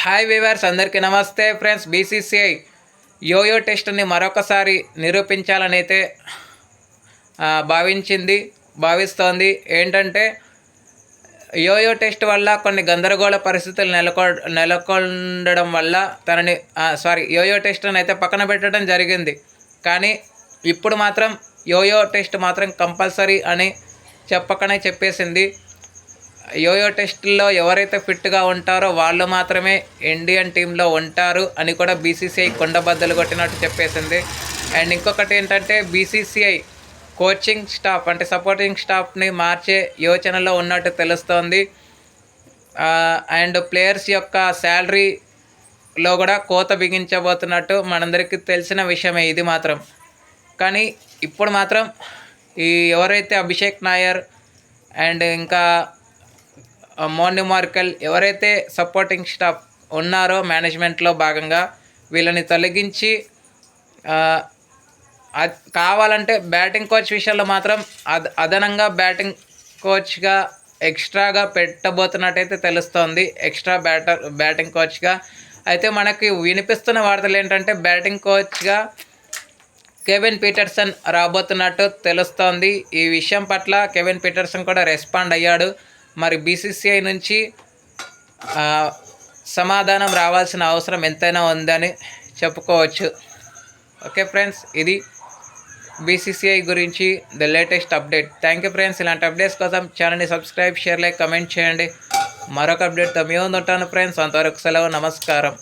Hi viewers అందరికీ నమస్తే friends BCCI yo-yo టెస్ట్ని మరొకసారి నిరూపించాలని అయితే భావించింది భావిస్తోంది. ఏంటంటే యోయో టెస్ట్ వల్ల కొన్ని గందరగోళ పరిస్థితులు నెలకొ నెలకొండడం వల్ల తనని సారీ యోయో టెస్ట్ని అయితే పక్కన పెట్టడం జరిగింది. కానీ ఇప్పుడు మాత్రం యోయో టెస్ట్ మాత్రం కంపల్సరీ అని చెప్పకనే చెప్పేసింది. యోయో టెస్ట్లో ఎవరైతే ఫిట్గా ఉంటారో వాళ్ళు మాత్రమే ఇండియన్ టీంలో ఉంటారు అని కూడా బీసీసీఐ కొండబద్దలు కొట్టినట్టు చెప్పేసింది. అండ్ ఇంకొకటి ఏంటంటే బీసీసీఐ కోచింగ్ స్టాఫ్ అంటే సపోర్టింగ్ స్టాఫ్ని మార్చే యోచనలో ఉన్నట్టు తెలుస్తోంది. అండ్ ప్లేయర్స్ యొక్క శాలరీలో కూడా కోత బిగించబోతున్నట్టు మనందరికీ తెలిసిన విషయమే ఇది మాత్రం. కానీ ఇప్పుడు మాత్రం ఈ ఎవరైతే అభిషేక్ నాయర్ అండ్ ఇంకా మోర్ని మార్కెల్ ఎవరైతే సపోర్టింగ్ స్టాఫ్ ఉన్నారో మేనేజ్మెంట్లో భాగంగా వీళ్ళని తొలగించి కావాలంటే బ్యాటింగ్ కోచ్ విషయంలో మాత్రం అద్ అదనంగా బ్యాటింగ్ కోచ్గా ఎక్స్ట్రాగా పెట్టబోతున్నట్టయితే తెలుస్తోంది. ఎక్స్ట్రా బ్యాటర్ బ్యాటింగ్ కోచ్గా. అయితే మనకి వినిపిస్తున్న వార్తలు ఏంటంటే బ్యాటింగ్ కోచ్గా కెవిన్ పీటర్సన్ రాబోతున్నట్టు తెలుస్తోంది. ఈ విషయం పట్ల కెవిన్ పీటర్సన్ కూడా రెస్పాండ్ అయ్యాడు. మరి బీసీసీఐ నుంచి సమాధానం రావాల్సిన అవసరం ఎంతైనా ఉందని చెప్పుకోవచ్చు. ఓకే ఫ్రెండ్స్ ఇది బీసీసీఐ గురించి the latest update. Thank you friends ఇలాంటి అప్డేట్స్ కోసం ఛానల్ని సబ్స్క్రైబ్ షేర్ లైక్ కమెంట్ చేయండి. మరొక అప్డేట్తో మేము ఉంటాను ఫ్రెండ్స్. అంతవరకు సెలవు నమస్కారం.